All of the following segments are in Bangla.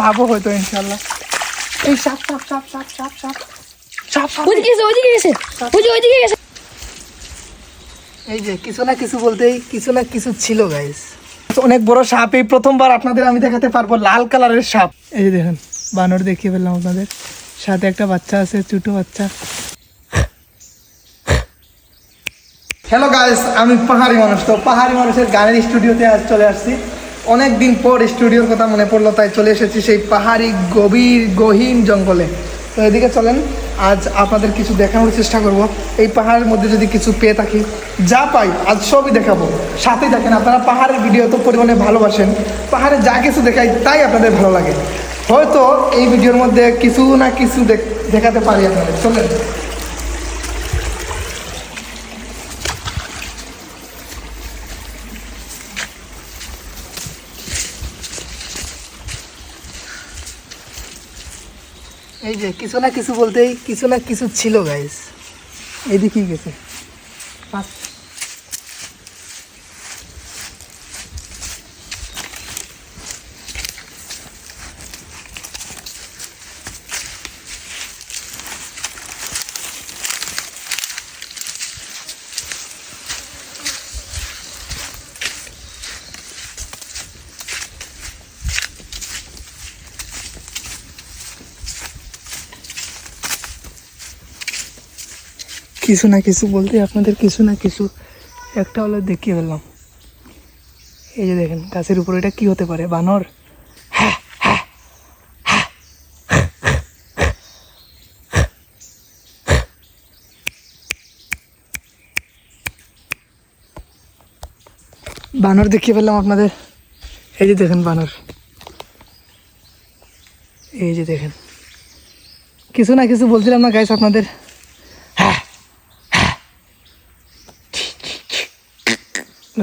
পাবো হয়তো ইনশাল্লাহ এই সাপ সাপ সাপ সাপ সাপ সাপ সাপ সাপ ওইদিকে গেছে ওইদিকে গেছে। ওই যে ওইদিকে গেছে। এই যে কিছু না কিছু বলতেই কিছু না কিছু ছিল গাইস অনেক বড় সাপ এই প্রথমবার আপনাদের আমি দেখাতে পারব লাল কালারের সাপ। এই যে দেখেন বানর দেখিয়ে ফেললাম আপনাদের। সাথে একটা বাচ্চা আছে ছোট বাচ্চা। হ্যালো গাইস আমি পাহাড়ি মানুষ তো পাহাড়ি মানুষের গানের স্টুডিওতে আজ চলে আসছি। অনেক দিন পর স্টুডিওর কথা মনে পড়ল, তাই চলে এসেছি সেই পাহাড়ি, গভীর, গহীন জঙ্গলে। তো এদিকে চলেন, আজ আপনাদের কিছু দেখানোর চেষ্টা করব। এই পাহাড়ের মধ্যে যদি কিছু পেয়ে থাকি, যা পাই আজ সবই দেখাবো। সাথে দেখেন আপনারা পাহাড়ের ভিডিও তো পরিমাণে ভালোবাসেন, পাহাড়ে যা কিছু দেখাই তাই আপনাদের ভালো লাগে। হয়তো এই ভিডিওর মধ্যে কিছু না কিছু দেখ- দেখাতে পারি আপনাদের। চলেন। এই যে কিছু না কিছু বলতেই কিছু না কিছু ছিল গাইস এদিকেই গেছে। কিছু না কিছু বলতে আপনাদের কিছু না কিছু একটা হলো দেখিয়ে ফেললাম। এই যে দেখেন, গাছের উপরে এটা কি হতে পারে? বানর? বানর দেখিয়ে ফেললাম আপনাদের। এই যে দেখেন বানর। এই যে দেখেন। কিছু না কিছু বলছিলাম না গাইস আপনাদের।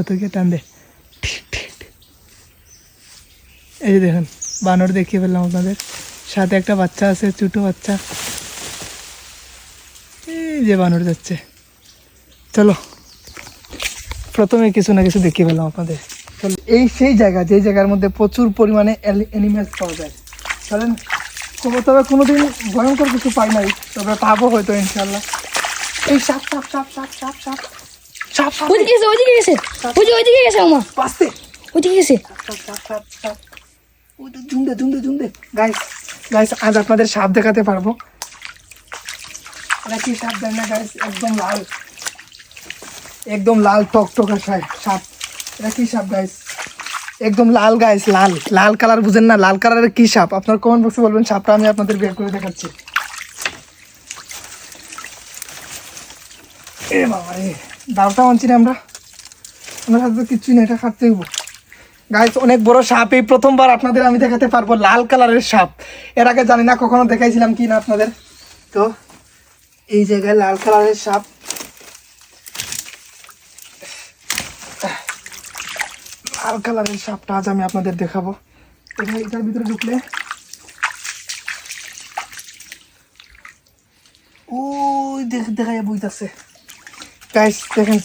তোকে টান দে এই যে দেখেন, বানর দেখিয়ে ফেললাম আপনাদের। সাথে একটা বাচ্চা আছে ছোট বাচ্চা। এই যে বানর যাচ্ছে। চলো, প্রথমে কিছু না কিছু দেখিয়ে ফেললাম আপনাদের। চলো, এই সেই জায়গা যে জায়গার মধ্যে প্রচুর পরিমাণে অ্যানিমেলস পাওয়া যায়। চলেন তবে কোনোদিন ভয়ঙ্কর কিছু পাই নাই, তবে পাবো হয়তো ইনশাল্লাহ এই সাপ সাপ সাপ সাপ সাপ সাপ। সাপ সাপ ওইদিকে গেছে ওইদিকে গেছে ওই যে ওইদিকে গেছে আমার বাঁচতে ওইদিকে গেছে ঝুমদে গাইস গাইস আজ আপনাদের সাপ দেখাতে পারব। এটা কি সাপ দেন না গাইস একদম লাল। একদম লাল টক টক সাপ। এটা কি সাপ গাইস একদম লাল গাইস লাল। লাল কালার বুঝেন না লাল কালারের কি সাপ? আপনার কমেন্ট বক্সে বলবেন সাপটা আমি আপনাদের বের করে দেখাচ্ছি। এ বাবা রে দাওটা মানছি না আমরা। আমার হাতে তো কিচ্ছুই না এটা খাটতে হইব। গাইস অনেক বড় সাপ, এই প্রথমবার আপনাদের আমি দেখাতে পারব লাল কালারের সাপ। এর আগে জানি না কখনো দেখাইছিলাম কি না আপনাদের। তো, এই জায়গায় লাল কালারের সাপ। লাল কালারের সাপটা আজ আমি আপনাদের দেখাবো। এটা এটার ভিতরে ঢুকলে। ওই দেখ দেখা যায় বইতাছে। গাইস দেখেন।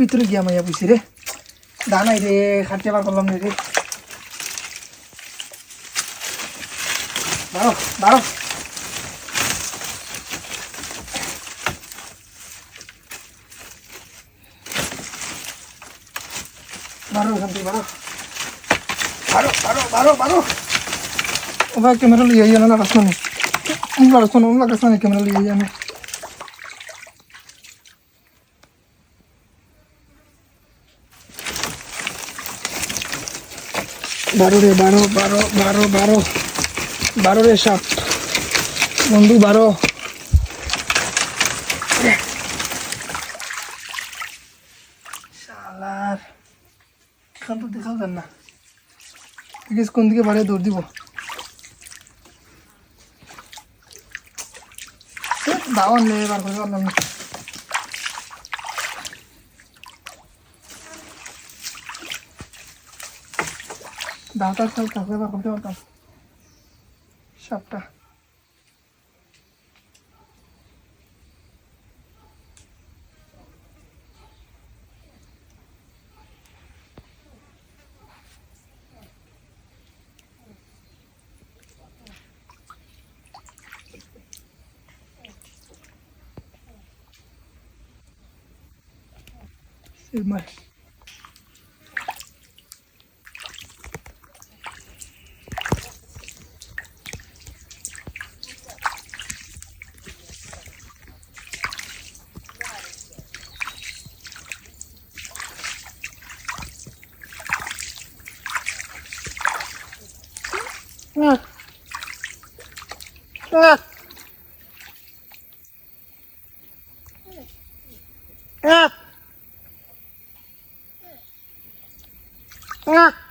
ভিতরে গিয়া মাইয়া বুঝছি রে। দানাই রে খাটতে পার করলাম রে। বারো বারো। বারো, এখান থেকে বারো। বারো বারো বারো বারো। ఒక కెమెరా వేయాలి నాకు వస్తున్నాను ఇంకా వస్తున్నాను నాకు వస్తాను కెమెరాలు వేయాలి বারো বারো বারো বারো বারো রে সাপ বন্ধু বারো শালার এখান তো দেখাও কোন দিকে বাড়িয়ে দৌড় দিব দাওয়ালে এবার করে অন্য দাওটা চলতে হবে এবার করতে সাপটা এই মাছ Ah! Knock.